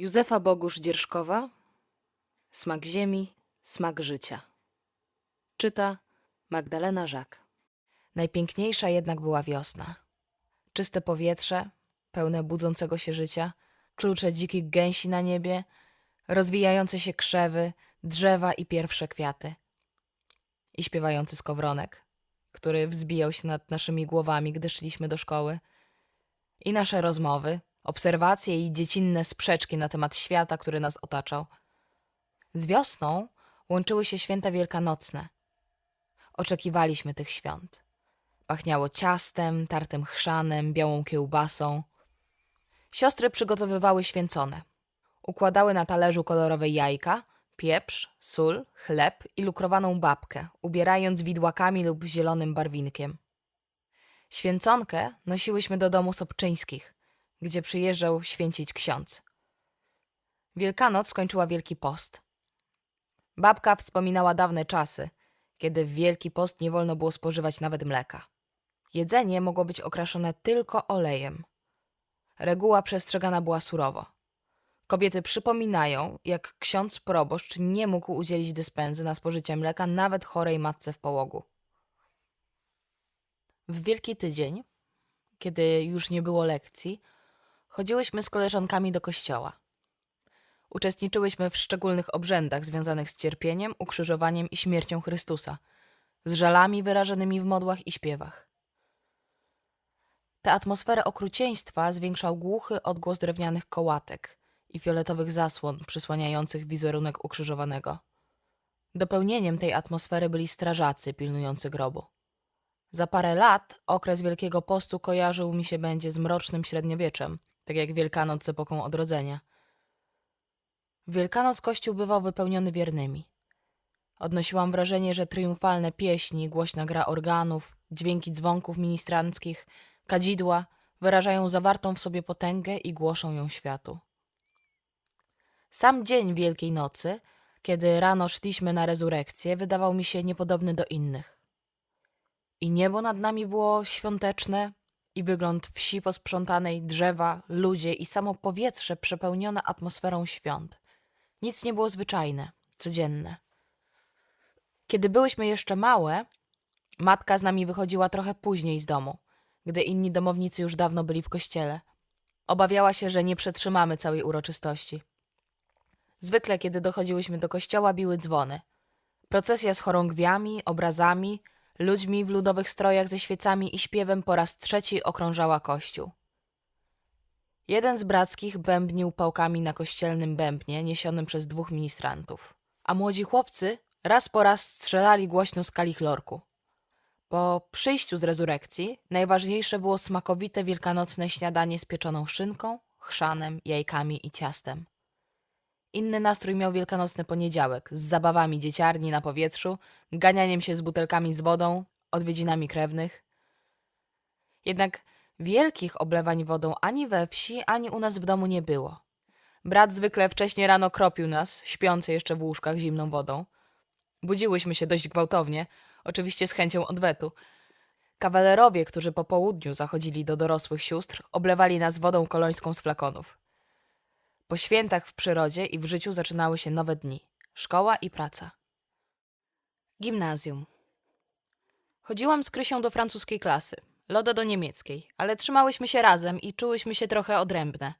Józefa Bogusz-Dzierżkowa Smak ziemi, smak życia. Czyta Magdalena Żak. Najpiękniejsza jednak była wiosna. Czyste powietrze, pełne budzącego się życia, klucze dzikich gęsi na niebie, rozwijające się krzewy, drzewa i pierwsze kwiaty. I śpiewający skowronek, który wzbijał się nad naszymi głowami, gdy szliśmy do szkoły. I nasze rozmowy, obserwacje i dziecinne sprzeczki na temat świata, który nas otaczał. Z wiosną łączyły się święta wielkanocne. Oczekiwaliśmy tych świąt. Pachniało ciastem, tartym chrzanem, białą kiełbasą. Siostry przygotowywały święcone. Układały na talerzu kolorowe jajka, pieprz, sól, chleb i lukrowaną babkę, ubierając widłakami lub zielonym barwinkiem. Święconkę nosiłyśmy do domu Sobczyńskich, gdzie przyjeżdżał święcić ksiądz. Wielkanoc skończyła Wielki Post. Babka wspominała dawne czasy, kiedy w Wielki Post nie wolno było spożywać nawet mleka. Jedzenie mogło być okraszone tylko olejem. Reguła przestrzegana była surowo. Kobiety przypominają, jak ksiądz proboszcz nie mógł udzielić dyspensy na spożycie mleka nawet chorej matce w połogu. W Wielki Tydzień, kiedy już nie było lekcji, chodziłyśmy z koleżankami do kościoła. Uczestniczyłyśmy w szczególnych obrzędach związanych z cierpieniem, ukrzyżowaniem i śmiercią Chrystusa, z żalami wyrażonymi w modłach i śpiewach. Tę atmosferę okrucieństwa zwiększał głuchy odgłos drewnianych kołatek i fioletowych zasłon przysłaniających wizerunek ukrzyżowanego. Dopełnieniem tej atmosfery byli strażacy pilnujący grobu. Za parę lat okres Wielkiego Postu kojarzył mi się będzie z mrocznym średniowieczem, tak jak Wielkanoc z epoką odrodzenia. W Wielkanoc kościół bywał wypełniony wiernymi. Odnosiłam wrażenie, że triumfalne pieśni, głośna gra organów, dźwięki dzwonków ministranckich, kadzidła wyrażają zawartą w sobie potęgę i głoszą ją światu. Sam dzień Wielkiej Nocy, kiedy rano szliśmy na rezurekcję, wydawał mi się niepodobny do innych. I niebo nad nami było świąteczne, i wygląd wsi posprzątanej, drzewa, ludzie i samo powietrze przepełnione atmosferą świąt. Nic nie było zwyczajne, codzienne. Kiedy byłyśmy jeszcze małe, matka z nami wychodziła trochę później z domu, gdy inni domownicy już dawno byli w kościele. Obawiała się, że nie przetrzymamy całej uroczystości. Zwykle, kiedy dochodziłyśmy do kościoła, biły dzwony. Procesja z chorągwiami, obrazami, ludźmi w ludowych strojach ze świecami i śpiewem po raz trzeci okrążała kościół. Jeden z brackich bębnił pałkami na kościelnym bębnie niesionym przez dwóch ministrantów, a młodzi chłopcy raz po raz strzelali głośno z kalichlorku. Po przyjściu z rezurekcji najważniejsze było smakowite wielkanocne śniadanie z pieczoną szynką, chrzanem, jajkami i ciastem. Inny nastrój miał wielkanocny poniedziałek z zabawami dzieciarni na powietrzu, ganianiem się z butelkami z wodą, odwiedzinami krewnych. Jednak wielkich oblewań wodą ani we wsi, ani u nas w domu nie było. Brat zwykle wcześnie rano kropił nas, śpiące jeszcze w łóżkach, zimną wodą. Budziłyśmy się dość gwałtownie, oczywiście z chęcią odwetu. Kawalerowie, którzy po południu zachodzili do dorosłych sióstr, oblewali nas wodą kolońską z flakonów. Po świętach w przyrodzie i w życiu zaczynały się nowe dni szkoła i praca. Gimnazjum. Chodziłam z Krysią do francuskiej klasy, Lodo do niemieckiej, ale trzymałyśmy się razem i czułyśmy się trochę odrębne.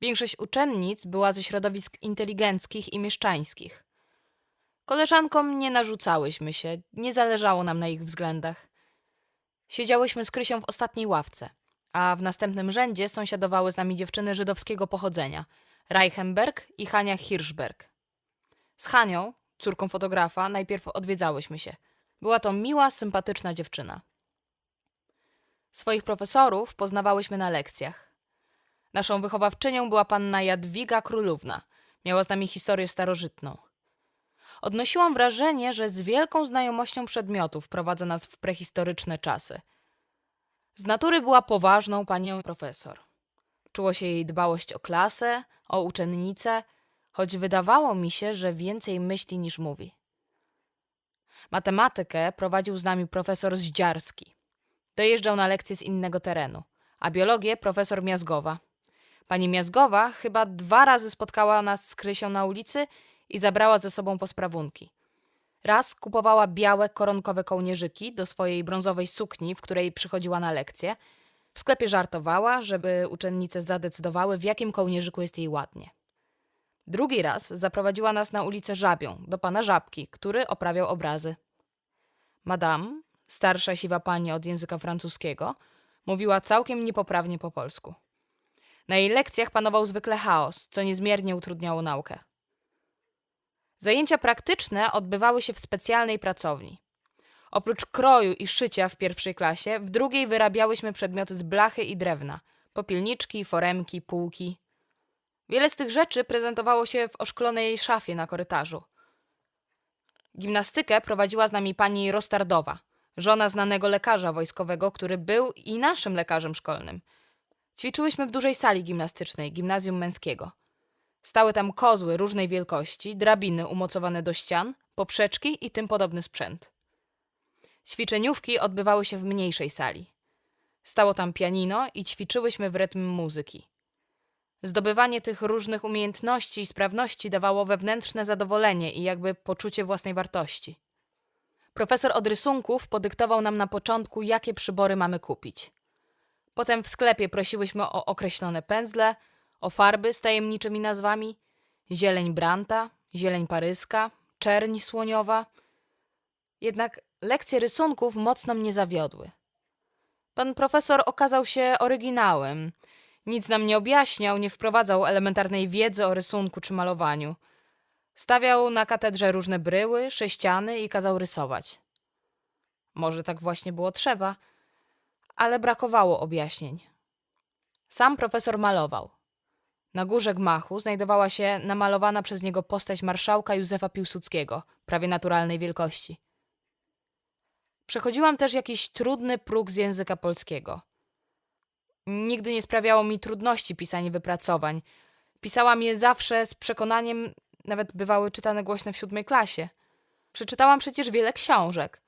Większość uczennic była ze środowisk inteligenckich i mieszczańskich. Koleżankom nie narzucałyśmy się, nie zależało nam na ich względach. Siedziałyśmy z Krysią w ostatniej ławce – a w następnym rzędzie sąsiadowały z nami dziewczyny żydowskiego pochodzenia Reichenberg i Hania Hirschberg. Z Hanią, córką fotografa, najpierw odwiedzałyśmy się. Była to miła, sympatyczna dziewczyna. Swoich profesorów poznawałyśmy na lekcjach. Naszą wychowawczynią była panna Jadwiga Królówna. Miała z nami historię starożytną. Odnosiłam wrażenie, że z wielką znajomością przedmiotów prowadza nas w prehistoryczne czasy – z natury była poważną panią profesor. Czuło się jej dbałość o klasę, o uczennice, choć wydawało mi się, że więcej myśli niż mówi. Matematykę prowadził z nami profesor Zdziarski. Dojeżdżał na lekcje z innego terenu, a biologię profesor Miazgowa. Pani Miazgowa chyba dwa razy spotkała nas z Krysią na ulicy i zabrała ze sobą po sprawunki. Raz kupowała białe koronkowe kołnierzyki do swojej brązowej sukni, w której przychodziła na lekcję. W sklepie żartowała, żeby uczennice zadecydowały, w jakim kołnierzyku jest jej ładnie. Drugi raz zaprowadziła nas na ulicę Żabią, do pana Żabki, który oprawiał obrazy. Madame, starsza siwa pani od języka francuskiego, mówiła całkiem niepoprawnie po polsku. Na jej lekcjach panował zwykle chaos, co niezmiernie utrudniało naukę. Zajęcia praktyczne odbywały się w specjalnej pracowni. Oprócz kroju i szycia w pierwszej klasie, w drugiej wyrabiałyśmy przedmioty z blachy i drewna, popielniczki, foremki, półki. Wiele z tych rzeczy prezentowało się w oszklonej szafie na korytarzu. Gimnastykę prowadziła z nami pani Rostardowa, żona znanego lekarza wojskowego, który był i naszym lekarzem szkolnym. Ćwiczyłyśmy w dużej sali gimnastycznej, gimnazjum męskiego. Stały tam kozły różnej wielkości, drabiny umocowane do ścian, poprzeczki i tym podobny sprzęt. Ćwiczeniówki odbywały się w mniejszej sali. Stało tam pianino i ćwiczyłyśmy w rytm muzyki. Zdobywanie tych różnych umiejętności i sprawności dawało wewnętrzne zadowolenie i jakby poczucie własnej wartości. Profesor od rysunków podyktował nam na początku, jakie przybory mamy kupić. Potem w sklepie prosiłyśmy o określone pędzle, o farby z tajemniczymi nazwami, zieleń branta, zieleń paryska, czerń słoniowa. Jednak lekcje rysunków mocno mnie zawiodły. Pan profesor okazał się oryginałem. Nic nam nie objaśniał, nie wprowadzał elementarnej wiedzy o rysunku czy malowaniu. Stawiał na katedrze różne bryły, sześciany i kazał rysować. Może tak właśnie było trzeba, ale brakowało objaśnień. Sam profesor malował. Na górze gmachu znajdowała się namalowana przez niego postać marszałka Józefa Piłsudskiego, prawie naturalnej wielkości. Przechodziłam też jakiś trudny próg z języka polskiego. Nigdy nie sprawiało mi trudności pisanie wypracowań. Pisałam je zawsze z przekonaniem, nawet bywały czytane głośno w siódmej klasie. Przeczytałam przecież wiele książek.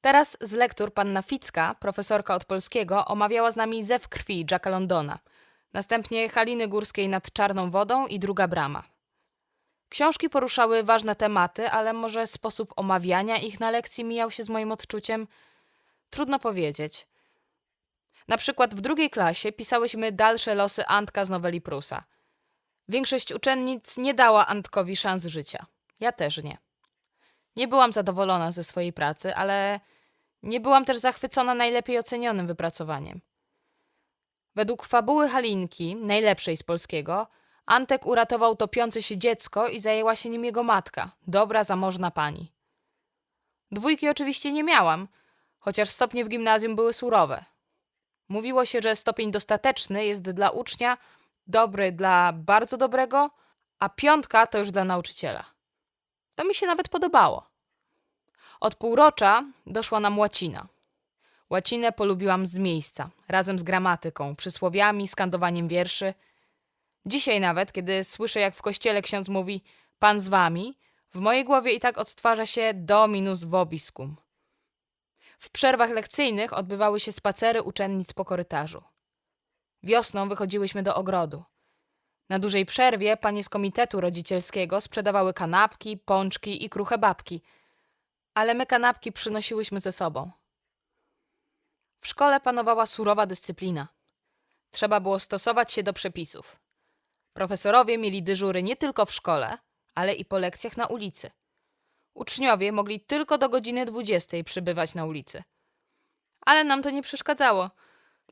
Teraz z lektur panna Ficka, profesorka od polskiego, omawiała z nami Zew krwi Jacka Londona. Następnie Haliny Górskiej nad Czarną Wodą i Druga Brama. Książki poruszały ważne tematy, ale może sposób omawiania ich na lekcji mijał się z moim odczuciem? Trudno powiedzieć. Na przykład w drugiej klasie pisałyśmy dalsze losy Antka z noweli Prusa. Większość uczennic nie dała Antkowi szans życia. Ja też nie. Nie byłam zadowolona ze swojej pracy, ale nie byłam też zachwycona najlepiej ocenionym wypracowaniem. Według fabuły Halinki, najlepszej z polskiego, Antek uratował topiące się dziecko i zajęła się nim jego matka, dobra, zamożna pani. Dwójki oczywiście nie miałam, chociaż stopnie w gimnazjum były surowe. Mówiło się, że stopień dostateczny jest dla ucznia, dobry dla bardzo dobrego, a piątka to już dla nauczyciela. To mi się nawet podobało. Od półrocza doszła nam łacina. Łacinę polubiłam z miejsca, razem z gramatyką, przysłowiami, skandowaniem wierszy. Dzisiaj nawet, kiedy słyszę, jak w kościele ksiądz mówi Pan z wami, w mojej głowie i tak odtwarza się Dominus vobiscum. W przerwach lekcyjnych odbywały się spacery uczennic po korytarzu. Wiosną wychodziłyśmy do ogrodu. Na dużej przerwie panie z komitetu rodzicielskiego sprzedawały kanapki, pączki i kruche babki, ale my kanapki przynosiłyśmy ze sobą. W szkole panowała surowa dyscyplina. Trzeba było stosować się do przepisów. Profesorowie mieli dyżury nie tylko w szkole, ale i po lekcjach na ulicy. Uczniowie mogli tylko do godziny 20 przybywać na ulicy. Ale nam to nie przeszkadzało.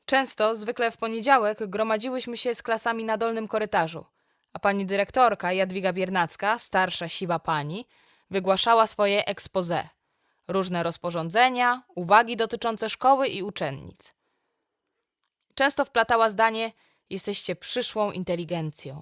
Często, zwykle w poniedziałek, gromadziłyśmy się z klasami na dolnym korytarzu, a pani dyrektorka Jadwiga Biernacka, starsza siwa pani, wygłaszała swoje expose, różne rozporządzenia, uwagi dotyczące szkoły i uczennic. Często wplatała zdanie: Jesteście przyszłą inteligencją.